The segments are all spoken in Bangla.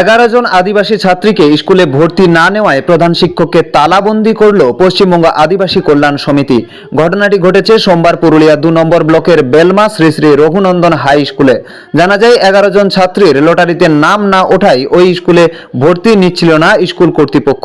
এগারো জন আদিবাসী ছাত্রীকে স্কুলে ভর্তি না নেওয়ায় প্রধান শিক্ষককে তালাবন্দি করল পশ্চিমবঙ্গ আদিবাসী কল্যাণ সমিতি। ঘটনাটি ঘটেছে সোমবার পুরুলিয়া দু নম্বর ব্লকের বেলমা শ্রী শ্রী রঘুনন্দন হাই স্কুলে। জানা যায়, এগারো জন ছাত্রীর লটারিতে নাম না ওঠায় ওই স্কুলে ভর্তি নিচ্ছিল না স্কুল কর্তৃপক্ষ।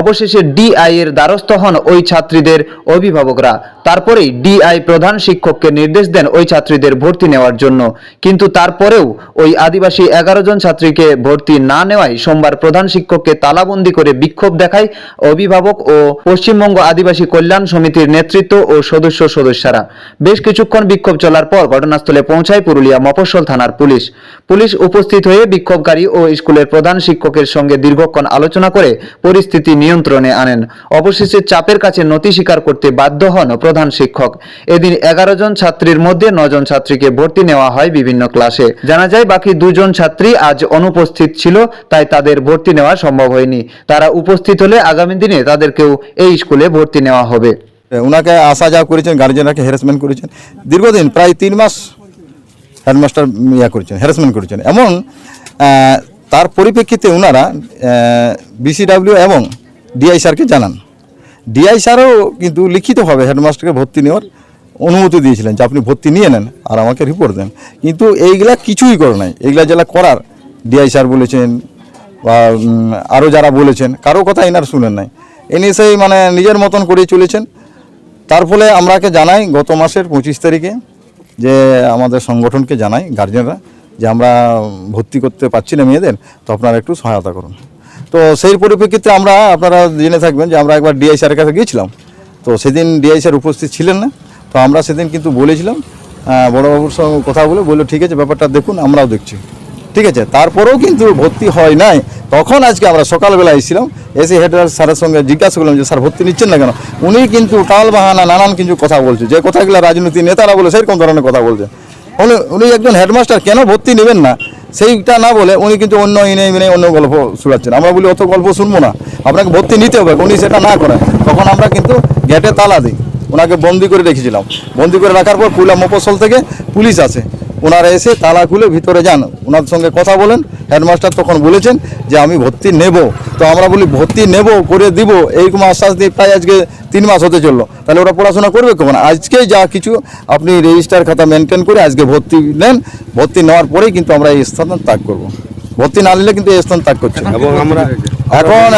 অবশেষে ডিআই এর দ্বারস্থ হন ওই ছাত্রীদের অভিভাবকরা। তারপরেই ডিআই প্রধান শিক্ষককে নির্দেশ দেন ওই ছাত্রীদের ভর্তি নেওয়ার জন্য। কিন্তু তারপরেও ওই আদিবাসী এগারো জন ছাত্রীকে ভর্তি না নেওয়ায় সোমবার প্রধান শিক্ষককে তালাবন্দি করে বিক্ষোভ দেখায় অভিভাবক ও পশ্চিমবঙ্গ আদিবাসী কল্যাণ সমিতির নেতৃত্ব ও সদস্য সদস্যরা। বেশ কিছুক্ষণ বিক্ষোভ চলার পর ঘটনাস্থলে পৌঁছায় পুরুলিয়া মফস্বল থানার পুলিশ। পুলিশ উপস্থিত হয়ে বিক্ষোভকারী ও স্কুলের প্রধান শিক্ষকের সঙ্গে দীর্ঘক্ষণ আলোচনা করে পরিস্থিতি নিয়ন্ত্রণে আনেন। অবশেষে চাপের কাছে নতি স্বীকার করতে বাধ্য হন প্রধান শিক্ষক। এদিন এগারো জন ছাত্রীর মধ্যে নজন ছাত্রীকে ভর্তি নেওয়া হয় বিভিন্ন ক্লাসে। জানা যায়, বাকি দুজন ছাত্রী আজ অনুপস্থিত ছিল তাই তাদের ভর্তি নেওয়া সম্ভব হয়নি। তারা উপস্থিত হলে আগামী দিনে তাদেরকেও এই স্কুলে ভর্তি নেওয়া হবে। ওনাকে আসা যাওয়া করেছেন গার্জেনরাকে হ্যারাসমেন্ট করেছেন। দীর্ঘদিন, প্রায় তিন মাস হেডমাস্টার ইয়া করেছেন হ্যারাসমেন্ট করেছেন। এমন তার পরিপ্রেক্ষিতে ওনারা বিসিডাব্লিউ এবং ডিআই স্যারকে জানান। ডিআই স্যারও কিন্তু লিখিতভাবে হেডমাস্টারকে ভর্তি নেওয়ার অনুমতি দিয়েছিলেন যে আপনি ভর্তি নিয়ে নেন আর আমাকে রিপোর্ট দেন। কিন্তু এইগুলা কিছুই করে নাই। এইগুলা যেটা করার ডিআই স্যার বলেছেন বা আরও যারা বলেছেন, কারও কথা এনার শুনেন নাই। এনে সেই মানে নিজের মতন করে চলেছেন। তার ফলে আমরাকে জানাই গত মাসের পঁচিশ তারিখে যে আমাদের সংগঠনকে জানাই গার্জেনরা যে আমরা ভর্তি করতে পারছি না মেয়েদের, তো আপনারা একটু সহায়তা করুন। তো সেই পরিপ্রেক্ষিতে আমরা, আপনারা জেনে থাকবেন যে আমরা একবার ডিআই স্যারের কাছে গিয়েছিলাম। তো সেদিন ডিআই স্যার উপস্থিত ছিলেন না। তো আমরা সেদিন কিন্তু বলেছিলাম বড়বাবুর সঙ্গে কথা বলে বলল, ঠিক আছে, ব্যাপারটা দেখুন, আমরাও দেখছি। ঠিক আছে? তারপরেও কিন্তু ভর্তি হয় নাই। তখন আজকে আমরা সকালবেলা এসেছিলাম, এসে হেড স্যারের সঙ্গে জিজ্ঞাসা করলাম যে, স্যার, ভর্তি নিচ্ছেন না কেন? উনি কিন্তু টাল বাহানা, নানান কিছু কথা বলছে। যে কথাগুলো রাজনীতি নেতারা বলে, সেরকম ধরনের কথা বলছে। উনি উনি একজন হেডমাস্টার, কেন ভর্তি নেবেন না? সেইটা না বলে উনি কিন্তু অন্য ইনে ইনে অন্য গল্প শোনাচ্ছেন। আমরা বলি, অত গল্প শুনব না। আপনাকে ভর্তি নিতে হবে। উনি সেটা না করেন তখন আমরা কিন্তু গেটে তালা দিই। ওনাকে বন্দি করে রেখেছিলাম। বন্দি করে রাখার পর পুলা মফসল থেকে পুলিশ আসে। ওনারা এসে তালা খুলে ভিতরে যান। ওনার সঙ্গে কথা বলেন। হেডমাস্টার তখন বলেছেন যে আমি ভর্তি নেব। তো আমরা বলি ভর্তি নেব করে দিব। এইরকম আশ্বাস দিয়ে প্রায় আজকে তিন মাস হতে চলল। তাহলে ওরা পড়াশোনা করবে কখন? আজকে যা কিছু আপনি রেজিস্টার খাতা মেনটেন করে আজকে ভর্তি নেন। ভর্তি নেওয়ার পরেই কিন্তু আমরা এই স্থান ত্যাগ করব। ভর্তি না নিলে কিন্তু এই স্থান ত্যাগ করছে এবং আমরা এখন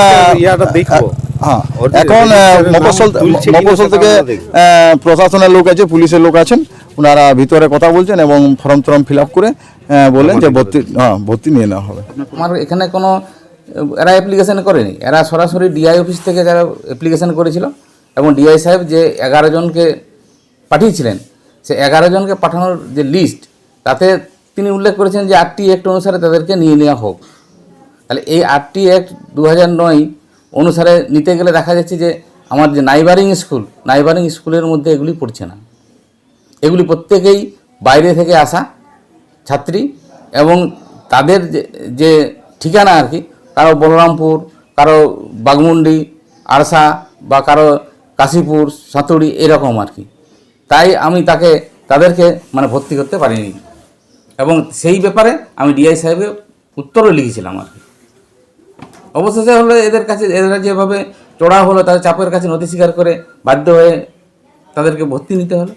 ইয়াটা দেখব। হ্যাঁ। এখন মফস্বল সেটা থেকে প্রশাসনের লোক আছে পুলিশের লোক আছেন। ওনারা ভিতরে কথা বলছেন এবং ফর্ম টর্ম ফিল আপ করে আহ, বললেন যে ভর্তি হ্যাঁ ভর্তি নিয়ে নেওয়া হবে। আমার এখানে কোনো এরা অ্যাপ্লিকেশন করেনি? এরা সরাসরি ডিআই অফিস থেকে যারা অ্যাপ্লিকেশন করেছিল এবং ডিআই সাহেব যে এগারো জনকে পাঠিয়েছিলেন সে এগারো জনকে পাঠানোর যে লিস্ট তাতে তিনি উল্লেখ করেছেন যে আটটি অ্যাক্ট অনুসারে তাদেরকে নিয়ে নেওয়া হোক। তাহলে এই আটটি অ্যাক্ট দু হাজার নয় অনুসারে নিতে গেলে দেখা যাচ্ছে যে আমার যে নাইবারিং স্কুল, নাইবারিং স্কুলের মধ্যে এগুলি পড়ছে না। এগুলি প্রত্যেকেই বাইরে থেকে আসা ছাত্রী এবং তাদের যে- ঠিকানা আর কি, কারও বলরামপুর, কারও বাগমুন্ডি, আরসা বা কারও কাশীপুর, সাঁতুড়ি এরকম আর কি। তাই আমি তাকে, তাদেরকে মানে ভর্তি করতে পারিনি। এবং সেই ব্যাপারে আমি ডিআই সাহেবকে উত্তরও লিখেছিলাম আর কি। অবশেষে হলো এদের কাছে, এরা যেভাবে চড়া হলো, তাদের চাপের কাছে নথি স্বীকার করে বাধ্য হয়ে তাদেরকে ভর্তি নিতে হলো।